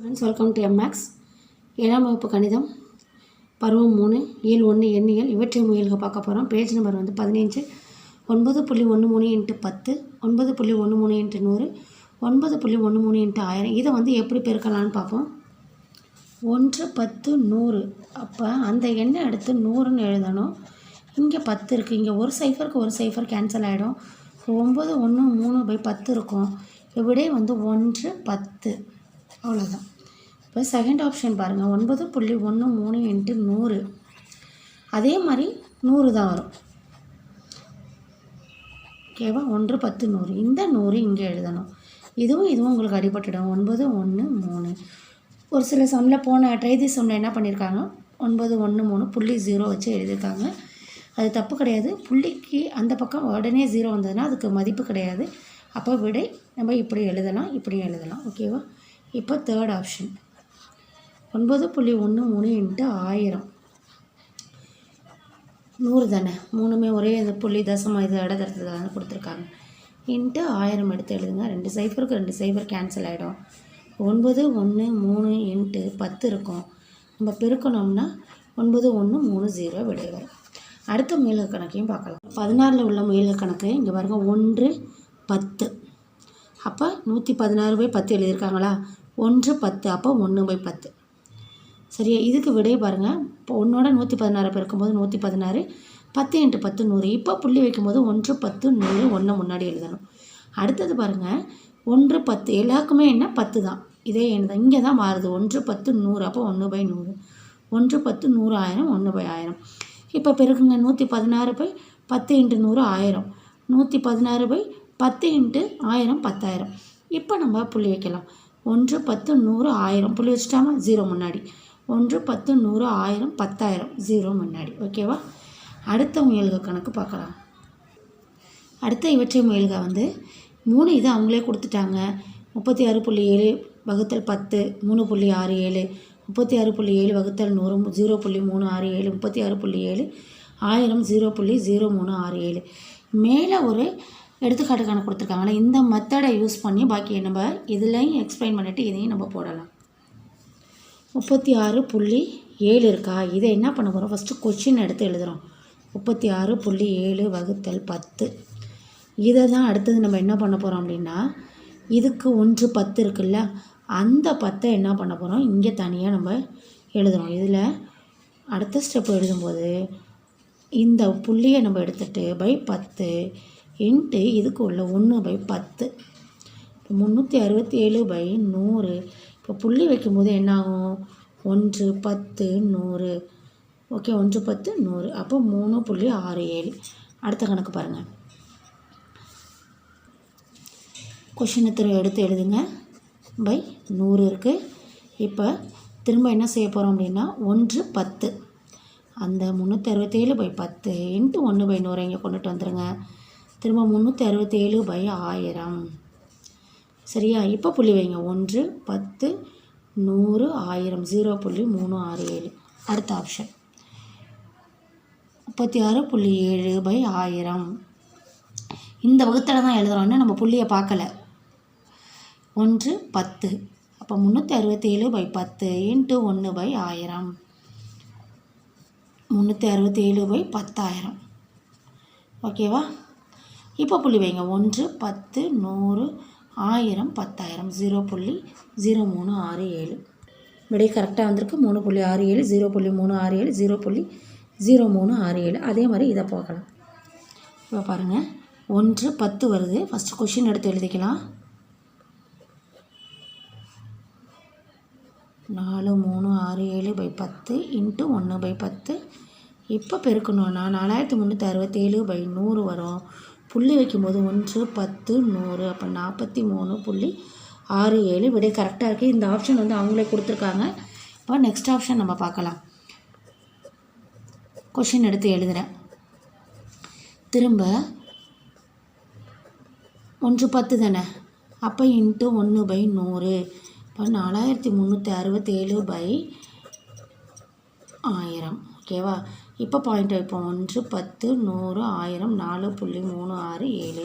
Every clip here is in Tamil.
ஸ்டூடெண்ட்ஸ் வெல்கம் டு எம்எக்ஸ் ஏழாம் வகுப்பு கணிதம் பருவம் மூணு ஏழு ஒன்று எண்ணியல். இவற்றை முயல்க பார்க்க போகிறோம் பேஜ் நம்பர் வந்து பதினஞ்சு. ஒன்பது புள்ளி ஒன்று மூணு இன்ட்டு பத்து ஒன்பது புள்ளி ஒன்று மூணு இன்ட்டு நூறு ஒன்பது புள்ளி ஒன்று மூணு இன்ட்டு ஆயிரம். இதை வந்து எப்படி பெருக்கலான்னு பார்ப்போம். ஒன்று பத்து நூறு. அப்போ அந்த எண்ணை எடுத்து நூறுன்னு எழுதணும். இங்கே பத்து இருக்குது இங்கே ஒரு சைஃபருக்கு ஒரு சைஃபர் கேன்சல் ஆகிடும் ஒம்பது ஒன்று மூணு பை பத்து இருக்கும். விடை வந்து ஒன்று பத்து. அவ்வளோதான் இப்போ செகண்ட் ஆப்ஷன் பாருங்கள் ஒன்பது புள்ளி ஒன்று மூணு இன்ட்டு நூறு. அதே மாதிரி நூறு தான் வரும். ஓகேவா ஒன்று பத்து நூறு. இந்த நூறு இங்கே எழுதணும். இதுவும் இதுவும் உங்களுக்கு அடிபட்டுடும். ஒன்பது ஒன்று மூணு. ஒரு சில சம்மில் போன ட்ரைதி சம்மில் என்ன பண்ணியிருக்காங்க ஒன்பது ஒன்று மூணு புள்ளி ஜீரோ வச்சு எழுதியிருக்காங்க அது தப்பு கிடையாது. புள்ளிக்கு அந்த பக்கம் உடனே ஜீரோ வந்ததுன்னா அதுக்கு மதிப்பு கிடையாது. அப்போ விடை நம்ம இப்படி எழுதலாம் இப்படியும் எழுதலாம். ஓகேவா இப்போ தேர்ட் ஆப்ஷன் ஒன்பது புள்ளி ஒன்று மூணு இன்ட்டு ஆயிரம். நூறு தானே? மூணுமே ஒரே இந்த புள்ளி தசமம் இது இடதரத்தில் தானே கொடுத்துருக்காங்க. இன்ட்டு ஆயிரம் எடுத்து எழுதுங்க. ரெண்டு சைஃபருக்கு ரெண்டு சைஃபர் கேன்சல் ஆகிடும் ஒன்பது ஒன்று மூணு இன்ட்டு பத்து இருக்கும். நம்ம பெருக்கணும்னா ஒன்பது ஒன்று மூணு ஜீரோ விடை வரும் அடுத்த முயல்க கணக்கையும் பார்க்கலாம். பதினாறில் உள்ள முயல்க கணக்கு இங்கே பாருங்க ஒன்று பத்து. அப்போ நூற்றி பதினாறு பை பத்து எழுதியிருக்காங்களா? ஒன்று பத்து அப்போ ஒன்று பை பத்து. சரியா? இதுக்கு விடைய பாருங்கள் இப்போ ஒன்றோட நூற்றி பதினாறு பிறக்கும்போது நூற்றி பதினாறு பத்து இன்ட்டு பத்து நூறு. இப்போ புள்ளி வைக்கும்போது ஒன்று பத்து நூறு ஒன்று முன்னாடி எழுதணும். அடுத்தது பாருங்கள் ஒன்று பத்து எல்லாருக்குமே என்ன? பத்து தான். இதே என்ன இங்கே தான் மாறுது. ஒன்று பத்து நூறு அப்போ ஒன்று பை நூறு. ஒன்று பத்து நூறு ஆயிரம் ஒன்று பை ஆயிரம். இப்போ பெருக்குங்க. நூற்றி பதினாறு பை பத்து இன்ட்டு நூறு ஆயிரம். நூற்றி பதினாறு பை பத்து இன்ட்டு ஆயிரம் பத்தாயிரம். இப்போ நம்ம புள்ளி வைக்கலாம். ஒன்று பத்து நூறு ஆயிரம். புள்ளி வச்சுட்டாமா? ஜீரோ முன்னாடி. ஒன்று பத்து நூறு ஆயிரம் பத்தாயிரம். ஜீரோ முன்னாடி. ஓகேவா அடுத்த முயல்க கணக்கு பார்க்கலாம். அடுத்த இவற்றை முயல்க வந்து மூணு இது அவங்களே கொடுத்துட்டாங்க. முப்பத்தி ஆறு புள்ளி ஏழு வகுத்தல் பத்து மூணு புள்ளி ஆறு ஏழு. முப்பத்தி ஆறு புள்ளி ஏழு வகுத்தல் நூறு ஜீரோ புள்ளி மூணு ஆறு ஏழு. முப்பத்தி ஆறு புள்ளி ஏழு ஆயிரம் ஜீரோ புள்ளி ஜீரோ மூணு ஆறு ஏழு. மேலே ஒரு எடுத்துக்காட்டுக்கான கொடுத்துருக்காங்களே இந்த மெத்தடை யூஸ் பண்ணி பாக்கியை நம்ம இதுலையும் எக்ஸ்பிளைன் பண்ணிவிட்டு இதையும் நம்ம போடலாம். முப்பத்தி ஆறு புள்ளி ஏழு இருக்கா? இதை என்ன பண்ண போகிறோம் ஃபஸ்ட்டு கொஷின் எடுத்து எழுதுகிறோம் முப்பத்தி ஆறு புள்ளி ஏழு வகுத்தல் பத்து. இதை தான் அடுத்தது நம்ம என்ன பண்ண போகிறோம் அப்படின்னா இதுக்கு ஒன்று பத்து இருக்குல்ல அந்த பத்தை என்ன பண்ண போகிறோம் இங்கே தனியாக நம்ம எழுதுகிறோம் இதில் அடுத்த ஸ்டெப் எழுதும்போது இந்த புள்ளியை நம்ம எடுத்துகிட்டு பை பத்து இன்ட்டு இதுக்கு உள்ள ஒன்று பை பத்து. இப்போ முந்நூற்றி அறுபத்தி ஏழு பை நூறு. இப்போ புள்ளி வைக்கும்போது என்னாகும்? ஒன்று பத்து நூறு. ஓகே ஒன்று பத்து நூறு. அப்போ மூணு புள்ளி ஆறு ஏழு. அடுத்த கணக்கு பாருங்கள் கொஷினை திரும்ப எடுத்து எழுதுங்க. பை நூறு இருக்குது இப்போ திரும்ப என்ன செய்ய போகிறோம் அப்படின்னா ஒன்று பத்து. அந்த முந்நூற்றி அறுபத்தேழு பை பத்து இன்ட்டு ஒன்று பை நூறு இங்கே கொண்டுட்டு வந்துடுங்க திரும்ப முந்நூற்றி அறுபத்தேழு பை ஆயிரம். சரியா? இப்போ புள்ளி வைங்க. ஒன்று பத்து நூறு ஆயிரம். ஜீரோ புள்ளி மூணு ஆறு ஏழு. அடுத்த ஆப்ஷன் முப்பத்தி ஆறு புள்ளி ஏழு பை ஆயிரம். இந்த வகுத்தில் தான் எழுதுகிறோன்னு நம்ம புள்ளியை பார்க்கல. ஒன்று பத்து. அப்போ முந்நூற்றி அறுபத்தேழு பை பத்து இன்ட்டு ஒன்று பை ஆயிரம். முந்நூற்றி அறுபத்தேழு பை பத்தாயிரம். ஓகேவா இப்போ புள்ளி வைங்க. ஒன்று பத்து நூறு ஆயிரம் பத்தாயிரம். ஜீரோ புள்ளி ஜீரோ மூணு ஆறு ஏழு. விடை கரெக்டாக வந்திருக்கு. மூணு புள்ளி ஆறு ஏழு ஜீரோ புள்ளி மூணு ஆறு ஏழு ஜீரோ புள்ளி ஜீரோ மூணு ஆறு ஏழு. அதே மாதிரி இதை போகலாம் இப்போ பாருங்கள் ஒன்று பத்து வருது. ஃபஸ்ட்டு கொஷின் எடுத்து எழுதிக்கலாம். நாலு மூணு ஆறு ஏழு பை பத்து இன்ட்டு ஒன்று பை பத்து. இப்போ பெருக்கணும்னா நாலாயிரத்தி முந்நூற்றி அறுபத்தேழு பை நூறு வரும். புள்ளி வைக்கும்போது ஒன்று பத்து நூறு அப்போ நாற்பத்தி மூணு புள்ளி ஆறு ஏழு. விடை கரெக்டாக இருக்குது இந்த ஆப்ஷன் வந்து அவங்களே கொடுத்துருக்காங்க. இப்போ நெக்ஸ்ட் ஆப்ஷன் நம்ம பார்க்கலாம். கொஷின் எடுத்து எழுதுகிறேன் திரும்ப ஒன்று பத்து தானே? அப்போ இன்ட்டு ஒன்று பை நூறு. இப்போ நாலாயிரத்தி முந்நூற்றி அறுபத்தேழு பை ஆயிரம். ஓகேவா இப்போ பாயிண்ட் வைப்போம். ஒன்று பத்து நூறு ஆயிரம் நாலு புள்ளி மூணு ஆறு ஏழு.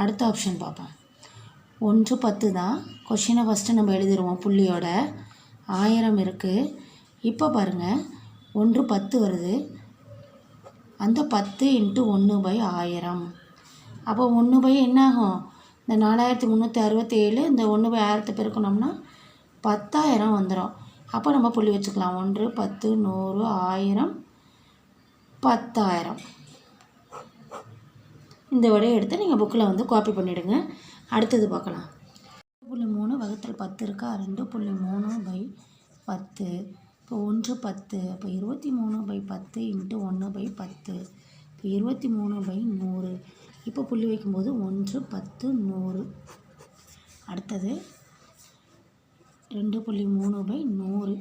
அடுத்த ஆப்ஷன் பார்ப்போம். ஒன்று பத்து தான். கொஷினை ஃபஸ்ட்டு நம்ம எழுதிடுவோம் புள்ளியோட. ஆயிரம் இருக்குது இப்போ பாருங்கள் ஒன்று பத்து வருது. அந்த பத்து இன்ட்டு ஒன்று பை ஆயிரம். அப்போ ஒன்று பை என்னாகும் இந்த நாலாயிரத்தி முந்நூற்றி அறுபத்தி ஏழு இந்த ஒன்று பை ஆயிரத்தை பெருக்கணும்னா பத்தாயிரம் வந்துடும் அப்போ நம்ம புள்ளி வச்சுக்கலாம். ஒன்று பத்து நூறு ஆயிரம் பத்தாயிரம். இந்த விடையை எடுத்து நீங்கள் புக்கில் வந்து காப்பி பண்ணிவிடுங்க அடுத்தது பார்க்கலாம். ரெண்டு புள்ளி மூணு வகுத்தல் பத்து இருக்கா? ரெண்டு புள்ளி மூணு பை பத்து. இப்போ ஒன்று பத்து. அப்போ இருபத்தி மூணு பை பத்து இன்ட்டு ஒன்று பை பத்து. இப்போ இருபத்தி மூணு பை நூறு. இப்போ புள்ளி வைக்கும்போது ஒன்று பத்து நூறு. அடுத்தது ரெண்டு புள்ளி மூணு பை நூறு.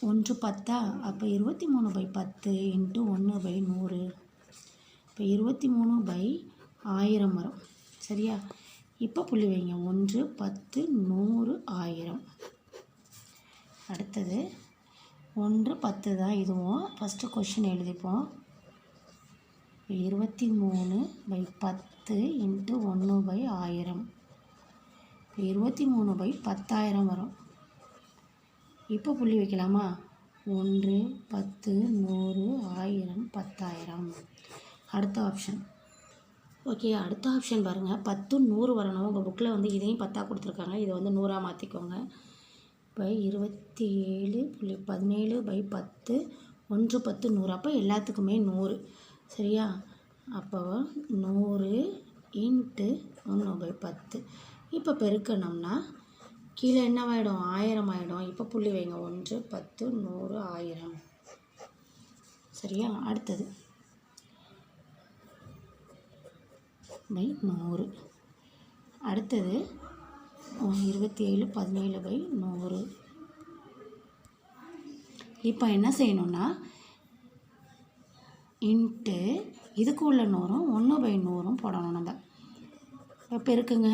ஒன்று பத்தா? அப்போ இருபத்தி மூணு பை பத்து இன்ட்டு ஒன்று பை நூறு. இப்போ இருபத்தி மூணு பை ஆயிரம் வரும். சரியா? இப்போ புள்ளி வைங்க. ஒன்று பத்து நூறு ஆயிரம். அடுத்தது ஒன்று பத்து தான் இதுவும் ஃபஸ்ட்டு கொஷின் எழுதிப்போம். இருபத்தி மூணு பை பத்து இன்ட்டு ஒன்று பை ஆயிரம். இருபத்தி மூணு பை பத்தாயிரம் வரும். இப்போ புள்ளி வைக்கலாமா? ஒன்று பத்து நூறு ஆயிரம் பத்தாயிரம். அடுத்த ஆப்ஷன் ஓகே அடுத்த ஆப்ஷன் பாருங்கள் பத்து நூறு வரணும். உங்கள் புக்கில் வந்து இதையும் பத்தாக கொடுத்துருக்காங்க. இதை வந்து நூறாக மாற்றிக்கோங்க பை இருபத்தி ஏழு புள்ளி பதினேழு பை பத்து ஒன்று பத்து நூறு. அப்போ எல்லாத்துக்குமே நூறு. சரியா? அப்போ நூறு இன்ட்டு ஒன்று பை பத்து. இப்போ பெருக்கணும்னா கீழே என்னவாயிடும் ஆயிரம் ஆயிடும். இப்போ புள்ளி வைங்க. ஒன்று பத்து நூறு ஆயிரம். சரியா? அடுத்தது. பை நூறு. அடுத்தது இருபத்தி ஏழு பதினேழு பை நூறு. இப்போ என்ன செய்யணும்னா இன்ட்டு இதுக்கு உள்ள நூறும் ஒன்று பை நூறும் போடணும் நம்ம. இப்போ பெருக்குங்க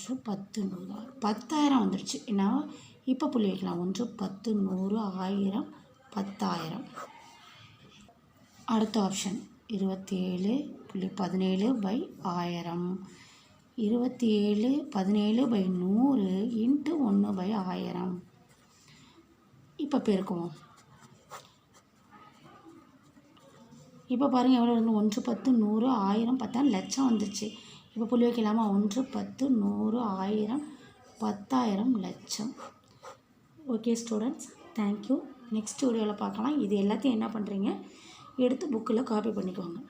ஒன்று பத்து நூறு. பத்தாயிரம் வந்துடுச்சு. என்ன? இப்போ புள்ளி வைக்கலாம். ஒன்று பத்து நூறு ஆயிரம் பத்தாயிரம். அடுத்த ஆப்ஷன் இருபத்தி ஏழு புள்ளி பதினேழு பை ஆயிரம். இருபத்தி ஏழு பதினேழு பை நூறு இன்ட்டு ஒன்று பை ஆயிரம். இப்போ பெருக்குவோம். இப்போ பாருங்கள் எவ்வளோ இருந்து ஒன்று பத்து நூறு ஆயிரம் பத்தாயிரம் லட்சம் வந்துச்சு. இப்போ புள்ளி வைக்கலாமா? ஒன்று பத்து நூறு ஆயிரம் பத்தாயிரம் லட்சம். ஓகே ஸ்டூடெண்ட்ஸ் தேங்க்யூ நெக்ஸ்ட் வீடியோவில் பார்க்கலாம். இது எல்லாத்தையும் என்ன பண்ணுறீங்க எடுத்து புக்கில் காப்பி பண்ணிக்கோங்க.